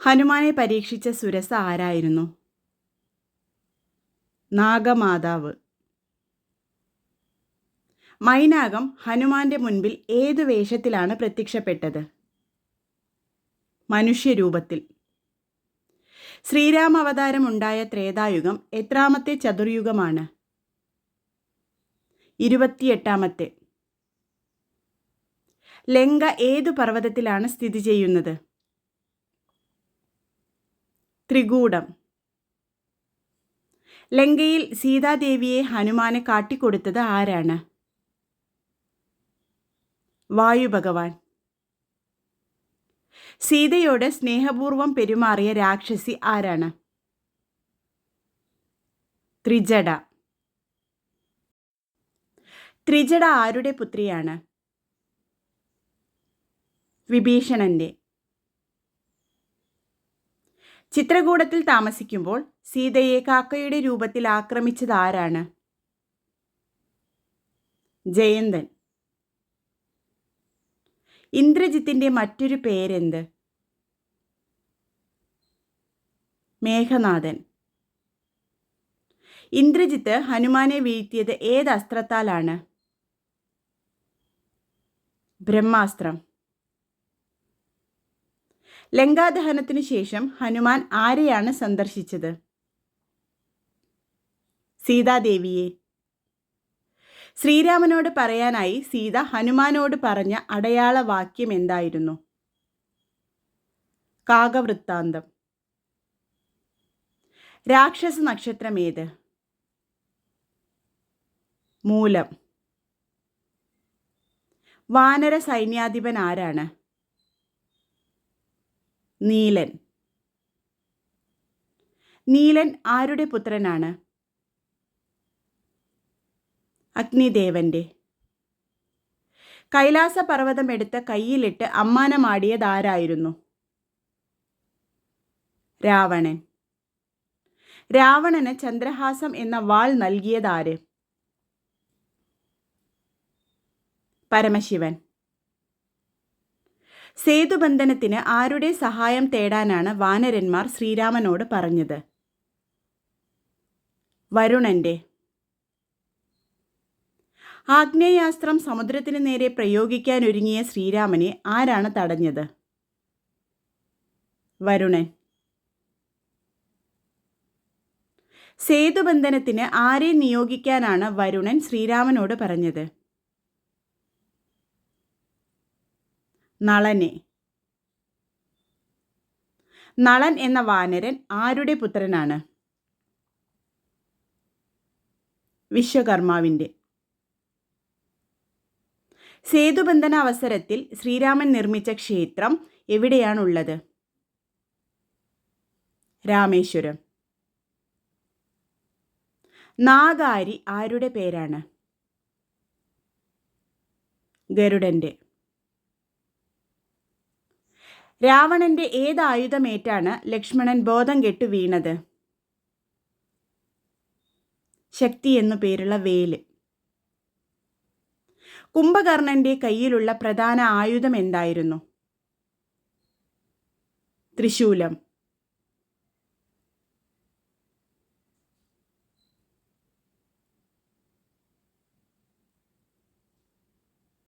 ഹനുമാനെ പരീക്ഷിച്ച സുരസ ആരായിരുന്നു? നാഗമാതാവ്. മൈനാകം ഹനുമാന്റെ മുൻപിൽ ഏതു വേഷത്തിലാണ് പ്രത്യക്ഷപ്പെട്ടത്? മനുഷ്യരൂപത്തിൽ. ശ്രീരാമ അവതാരമുണ്ടായ ത്രേതായുഗം എത്രാമത്തെ ചതുർയുഗമാണ്? ഇരുപത്തിയെട്ടാമത്തെ. ലങ്ക ഏതു പർവതത്തിലാണ് സ്ഥിതി ചെയ്യുന്നത്? ത്രികൂടം ലങ്കയിൽ സീതാദേവിയെ ഹനുമാനെ കാട്ടിക്കൊടുത്തത് ആരാണ്? വായു ഭഗവാൻ സീതയോട് സ്നേഹപൂർവം പെരുമാറിയ രാക്ഷസി ആരാണ്? ത്രിജട. ത്രിജട ആരുടെ പുത്രിയാണ്? വിഭീഷണന്റെ. ചിത്രകൂടത്തിൽ താമസിക്കുമ്പോൾ സീതയെ കാക്കയുടെ രൂപത്തിൽ ആക്രമിച്ചത് ആരാണ് ജയന്തൻ. ഇന്ദ്രജിത്തിന്റെ മറ്റൊരു പേരെന്ത്? മേഘനാഥൻ. ഇന്ദ്രജിത്ത് ഹനുമാനെ വീഴ്ത്തിയത് ഏത് അസ്ത്രത്താലാണ്? ബ്രഹ്മാസ്ത്രം. ലങ്കാദഹനത്തിനു ശേഷം ഹനുമാൻ ആരെയാണ് സന്ദർശിച്ചത്? സീതാദേവിയെ. ശ്രീരാമനോട് പറയാനായി സീത ഹനുമാനോട് പറഞ്ഞ അടയാള വാക്യം എന്തായിരുന്നു? കാകവൃത്താന്തം. രാക്ഷസ നക്ഷത്രം ഏത്? മൂലം. വാനര സൈന്യാധിപൻ ആരാണ്? നീലൻ. നീലൻ ആരുടെ പുത്രനാണ്? അഗ്നിദേവന്റെ. കൈലാസ പർവതമെടുത്ത് കയ്യിലിട്ട് അമ്മാനമാടിയത് ആരായിരുന്നു രാവണൻ. രാവണന് ചന്ദ്രഹാസം എന്ന വാൾ നൽകിയതാര്? പരമശിവൻ. സേതുബന്ധനത്തിന് ആരുടെ സഹായം തേടാനാണ് വാനരന്മാർ ശ്രീരാമനോട് പറഞ്ഞത്? വരുണന്റെ. ആഗ്നേയാസ്ത്രം സമുദ്രത്തിന് നേരെ പ്രയോഗിക്കാനൊരുങ്ങിയ ശ്രീരാമനെ ആരാണ് തടഞ്ഞത്? വരുണൻ. സേതുബന്ധനത്തിന് ആരെ നിയോഗിക്കാനാണ് വരുണൻ ശ്രീരാമനോട് പറഞ്ഞത്? നളനെ. നളൻ എന്ന വാനരൻ ആരുടെ പുത്രനാണ്? വിശ്വകർമാവിന്റെ. സേതുബന്ധന അവസരത്തിൽ ശ്രീരാമൻ നിർമ്മിച്ച ക്ഷേത്രം എവിടെയാണുള്ളത്? രാമേശ്വരം. നാഗാരി ആരുടെ പേരാണ്? ഗരുഡന്റെ. രാവണന്റെ ഏത് ആയുധമേറ്റാണ് ലക്ഷ്മണൻ ബോധം കെട്ടു വീണത്? ശക്തി എന്നു പേരുള്ള വേൽ. കുംഭകർണന്റെ കയ്യിലുള്ള പ്രധാന ആയുധം എന്തായിരുന്നു? ത്രിശൂലം.